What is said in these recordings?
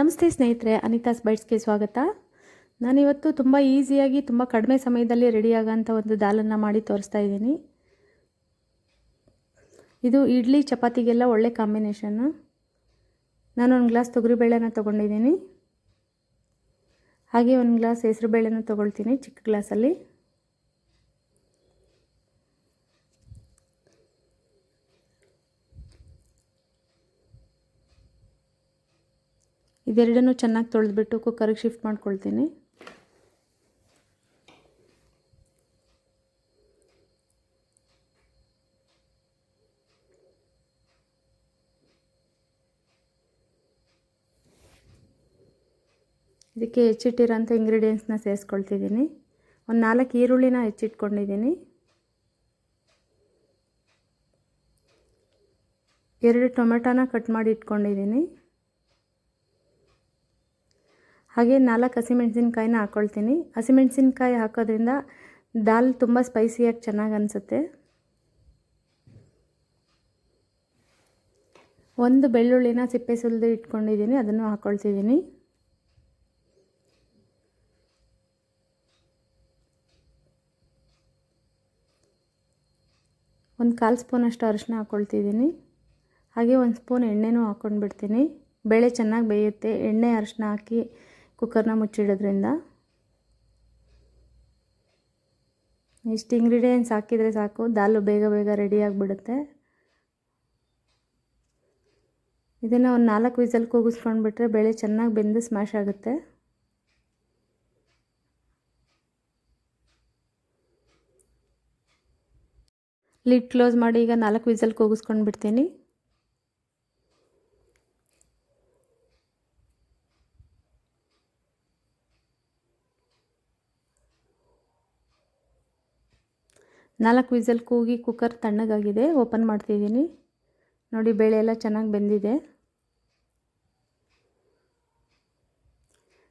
ನಮಸ್ತೆ ಸ್ನೇಹಿತರೆ ಅನಿತಾಸ್ ಬೈಟ್ಸ್ಗೆ ಸ್ವಾಗತ. ನಾನಿವತ್ತು ತುಂಬ ಈಸಿಯಾಗಿ ತುಂಬ ಕಡಿಮೆ ಸಮಯದಲ್ಲಿ ರೆಡಿಯಾಗೋಂಥ ಒಂದು ದಾಲನ್ನು ಮಾಡಿ ತೋರಿಸ್ತಾ ಇದ್ದೀನಿ. ಇದು ಇಡ್ಲಿ ಚಪಾತಿಗೆಲ್ಲ ಒಳ್ಳೆ ಕಾಂಬಿನೇಷನ್ನು ನಾನು ಒಂದು ಗ್ಲಾಸ್ ತೊಗರಿಬೇಳೆನ ತೊಗೊಂಡಿದ್ದೀನಿ. ಹಾಗೆ ಒಂದು ಗ್ಲಾಸ್ ಹೆಸರುಬೇಳೆನ ತೊಗೊಳ್ತೀನಿ ಚಿಕ್ಕ ಗ್ಲಾಸಲ್ಲಿ ಇದೆರಡನ್ನೂ ಚೆನ್ನಾಗಿ ತೊಳೆದ್ಬಿಟ್ಟು ಕುಕ್ಕರಿಗೆ ಶಿಫ್ಟ್ ಮಾಡ್ಕೊಳ್ತೀನಿ. ಇದಕ್ಕೆ ಹೆಚ್ಚಿಟ್ಟಿರೋಂಥ ಇಂಗ್ರೀಡಿಯೆಂಟ್ಸ್ನ ಸೇರಿಸ್ಕೊಳ್ತಿದ್ದೀನಿ. ಒಂದು ನಾಲ್ಕು ಈರುಳ್ಳಿನ ಹೆಚ್ಚಿಟ್ಕೊಂಡಿದ್ದೀನಿ. ಎರಡು ಟೊಮೆಟೊನ ಕಟ್ ಮಾಡಿ ಇಟ್ಕೊಂಡಿದ್ದೀನಿ. ಹಾಗೆ ನಾಲ್ಕು ಹಸಿಮೆಣಸಿನ್ಕಾಯಿನ ಹಾಕ್ಕೊಳ್ತೀನಿ ಹಸಿಮೆಣಸಿನ್ಕಾಯಿ ಹಾಕೋದ್ರಿಂದ ದಾಲ್ ತುಂಬ ಸ್ಪೈಸಿಯಾಗಿ ಚೆನ್ನಾಗಿ ಅನಿಸುತ್ತೆ. ಒಂದು ಬೆಳ್ಳುಳ್ಳಿನ ಸಿಪ್ಪೆ ಸುಲಿದು ಇಟ್ಕೊಂಡಿದ್ದೀನಿ, ಅದನ್ನು ಹಾಕ್ಕೊಳ್ತಿದ್ದೀನಿ ಒಂದು ಕಾಲು ಸ್ಪೂನಷ್ಟು ಅರಿಶಿನ ಹಾಕ್ಕೊಳ್ತಿದ್ದೀನಿ ಹಾಗೆ ಒಂದು ಸ್ಪೂನ್ ಎಣ್ಣೆನೂ ಹಾಕ್ಕೊಂಡ್ಬಿಡ್ತೀನಿ ಬೇಳೆ ಚೆನ್ನಾಗಿ ಬೇಯುತ್ತೆ, ಎಣ್ಣೆ ಅರಿಶಿನ ಹಾಕಿ ಕುಕ್ಕರ್ನ ಮುಚ್ಚಿಡೋದ್ರಿಂದ ಇಷ್ಟು ಇಂಗ್ರೀಡಿಯೆಂಟ್ಸ್ ಹಾಕಿದರೆ ಸಾಕು. ದಾಲು ಬೇಗ ಬೇಗ ರೆಡಿ ಆಗಿಬಿಡುತ್ತೆ. ಇದನ್ನು ಒಂದು ನಾಲ್ಕು ವಿಸಲ್ ಕೂಗಿಸ್ಕೊಂಡ್ಬಿಟ್ರೆ ಬೇಳೆ ಚೆನ್ನಾಗಿ ಬೆಂದು ಸ್ಮ್ಯಾಶ್ ಆಗುತ್ತೆ. ಲಿಡ್ ಕ್ಲೋಸ್ ಮಾಡಿ ಈಗ ನಾಲ್ಕು ವಿಸಲ್ ಕೂಗಿಸ್ಕೊಂಡು ಬಿಡ್ತೀನಿ ನಾಲ್ಕು ವಿಸಲ್ ಕೂಗಿ ಕುಕ್ಕರ್ ತಣ್ಣಗಾಗಿದೆ. ಓಪನ್ ಮಾಡ್ತಿದ್ದೀನಿ. ನೋಡಿ, ಬೇಳೆ ಎಲ್ಲ ಚೆನ್ನಾಗಿ ಬೆಂದಿದೆ.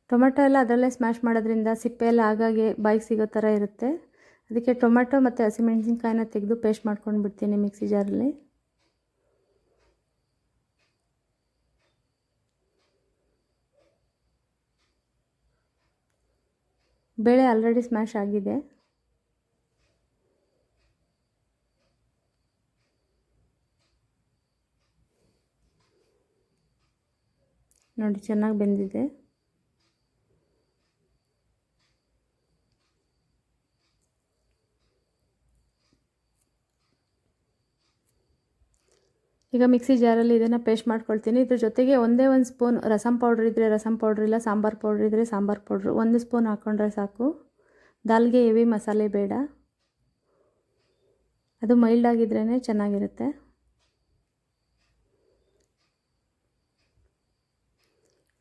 ಟೊಮೆಟೊ ಎಲ್ಲ ಅದರಲ್ಲೇ ಸ್ಮ್ಯಾಶ್ ಮಾಡೋದ್ರಿಂದ ಸಿಪ್ಪೆ ಎಲ್ಲ ಆಗಾಗೆ ಬಾಯಿಗೆ ಸಿಗೋ ಥರ ಇರುತ್ತೆ. ಅದಕ್ಕೆ ಟೊಮೆಟೊ ಮತ್ತು ಹಸಿಮೆಣಸಿನ್ಕಾಯಿನ ತೆಗೆದು ಪೇಸ್ಟ್ ಮಾಡ್ಕೊಂಡು ಬಿಡ್ತೀನಿ ಮಿಕ್ಸಿ ಜಾರಲ್ಲಿ. ಬೇಳೆ ಆಲ್ರೆಡಿ ಸ್ಮ್ಯಾಶ್ ಆಗಿದೆ. ನೋಡಿ, ಚೆನ್ನಾಗಿ ಬೆಂದಿದೆ. ಈಗ ಮಿಕ್ಸಿ ಜಾರಲ್ಲಿ ಇದನ್ನು ಪೇಸ್ಟ್ ಮಾಡ್ಕೊಳ್ತೀನಿ. ಇದ್ರ ಜೊತೆಗೆ ಒಂದೇ ಒಂದು ಸ್ಪೂನ್ ರಸಂ ಪೌಡ್ರ್ ಇದ್ದರೆ ರಸಂ ಪೌಡ್ರ್, ಇಲ್ಲ ಸಾಂಬಾರು ಪೌಡ್ರ್ ಇದ್ದರೆ ಸಾಂಬಾರು ಪೌಡ್ರ್, ಒಂದು ಸ್ಪೂನ್ ಹಾಕ್ಕೊಂಡ್ರೆ ಸಾಕು. ದಾಲ್ಗೆ ಹೆವಿ ಮಸಾಲೆ ಬೇಡ. ಅದು ಮೈಲ್ಡ್ ಆಗಿದ್ರೇ ಚೆನ್ನಾಗಿರುತ್ತೆ.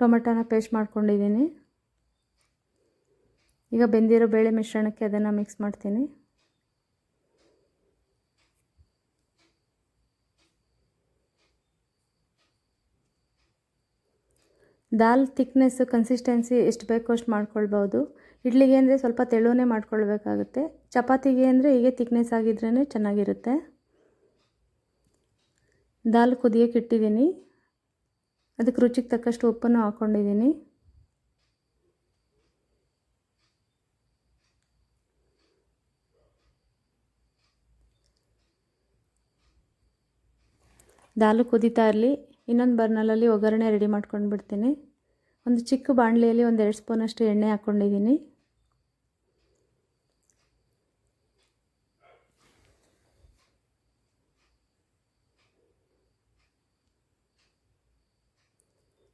ಟೊಮೆಟೊನ ಪೇಸ್ಟ್ ಮಾಡ್ಕೊಂಡಿದ್ದೀನಿ. ಈಗ ಬೆಂದಿರೋ ಬೇಳೆ ಮಿಶ್ರಣಕ್ಕೆ ಅದನ್ನು ಮಿಕ್ಸ್ ಮಾಡ್ತೀನಿ. ದಾಲ್ ತಿಕ್ನೆಸ್ಸು ಕನ್ಸಿಸ್ಟೆನ್ಸಿ ಎಷ್ಟು ಬೇಕೋ ಅಷ್ಟು ಮಾಡ್ಕೊಳ್ಬೋದು. ಇಡ್ಲಿಗೆ ಅಂದರೆ ಸ್ವಲ್ಪ ತೆಳುವೇ ಮಾಡ್ಕೊಳ್ಬೇಕಾಗುತ್ತೆ. ಚಪಾತಿಗೆ ಅಂದರೆ ಹೀಗೆ ತಿಕ್ನೆಸ್ ಆಗಿದ್ರೇ ಚೆನ್ನಾಗಿರುತ್ತೆ. ದಾಲ್ ಕುದಿಯೋಕೆ ಇಟ್ಟಿದ್ದೀನಿ. ಅದಕ್ಕೆ ರುಚಿಗೆ ತಕ್ಕಷ್ಟು ಉಪ್ಪನ್ನು ಹಾಕ್ಕೊಂಡಿದ್ದೀನಿ. ದಾಲು ಕುದೀತಾ ಇರಲಿ, ಇನ್ನೊಂದು ಬರ್ನಲಲ್ಲಿ ಒಗ್ಗರಣೆ ರೆಡಿ ಮಾಡ್ಕೊಂಡು ಬಿಡ್ತೀನಿ ಒಂದು ಚಿಕ್ಕ ಬಾಣಲೆಯಲ್ಲಿ ಒಂದು ಎರಡು ಸ್ಪೂನಷ್ಟು ಎಣ್ಣೆ ಹಾಕ್ಕೊಂಡಿದ್ದೀನಿ.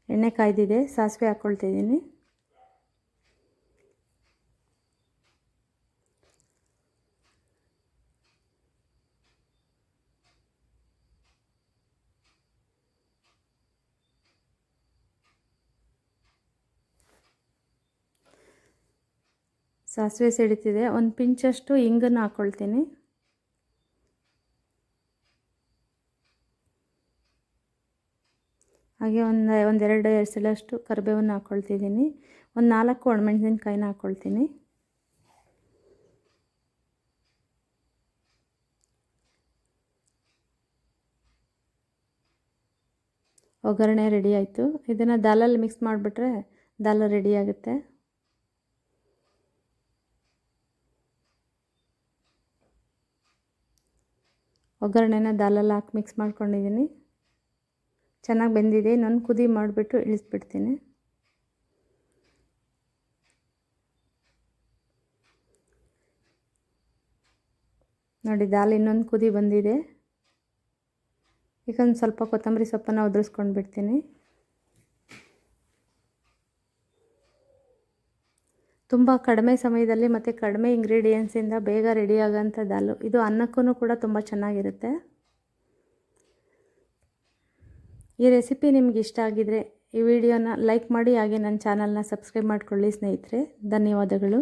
ಎಣ್ಣೆ ಕಾಯ್ದಿದೆ ಸಾಸಿವೆ ಹಾಕ್ಕೊಳ್ತಿದ್ದೀನಿ ಸಾಸಿವೆ ಸಿಡಿತಿದೆ ಒಂದು ಪಿಂಚಷ್ಟು ಇಂಗನ್ನು ಹಾಕ್ಕೊಳ್ತೀನಿ ಹಾಗೆ ಒಂದು ಒಂದೆರಡು ಎಸಳಷ್ಟು ಕರಿಬೇವನ್ನು ಹಾಕ್ಕೊಳ್ತಿದ್ದೀನಿ ಒಂದು ನಾಲ್ಕು ಒಣಮೆಣಸಿನ್ಕಾಯಿನ ಹಾಕ್ಕೊಳ್ತೀನಿ ಒಗ್ಗರಣೆ ರೆಡಿ ಆಯಿತು. ಇದನ್ನು ದಾಲಲ್ಲಿ ಮಿಕ್ಸ್ ಮಾಡಿಬಿಟ್ರೆ ದಾಲ್ ರೆಡಿ ಆಗುತ್ತೆ. ಒಗ್ಗರಣೆನ ದಾಲಲ್ಲಿ ಹಾಕಿ ಮಿಕ್ಸ್ ಮಾಡ್ಕೊಂಡಿದ್ದೀನಿ. ಚೆನ್ನಾಗಿ ಬೆಂದಿದೆ, ಇನ್ನೊಂದು ಕುದಿ ಮಾಡಿಬಿಟ್ಟು ಇಳಿಸ್ಬಿಡ್ತೀನಿ. ನೋಡಿ, ದಾಲ್ ಇನ್ನೊಂದು ಕುದಿ ಬಂದಿದೆ. ಈಗ ಒಂದು ಸ್ವಲ್ಪ ಕೊತ್ತಂಬರಿ ಸೊಪ್ಪನ್ನು ಉದುರಿಸ್ಕೊಂಡು ಬಿಡ್ತೀನಿ ತುಂಬ ಕಡಿಮೆ ಸಮಯದಲ್ಲಿ ಮತ್ತು ಕಡಿಮೆ ಇಂಗ್ರೀಡಿಯೆಂಟ್ಸಿಂದ ಬೇಗ ರೆಡಿ ದಾಲು. ಇದು ಅನ್ನಕ್ಕೂ ಕೂಡ ತುಂಬ ಚೆನ್ನಾಗಿರುತ್ತೆ. ಈ ರೆಸಿಪಿ ನಿಮ್ಗೆ ಇಷ್ಟ ಆಗಿದರೆ ಈ ವಿಡಿಯೋನ ಲೈಕ್ ಮಾಡಿ ಹಾಗೆ ನನ್ನ ಚಾನಲ್ನ ಸಬ್ಸ್ಕ್ರೈಬ್ ಮಾಡ್ಕೊಳ್ಳಿ ಸ್ನೇಹಿತರೆ. ಧನ್ಯವಾದಗಳು.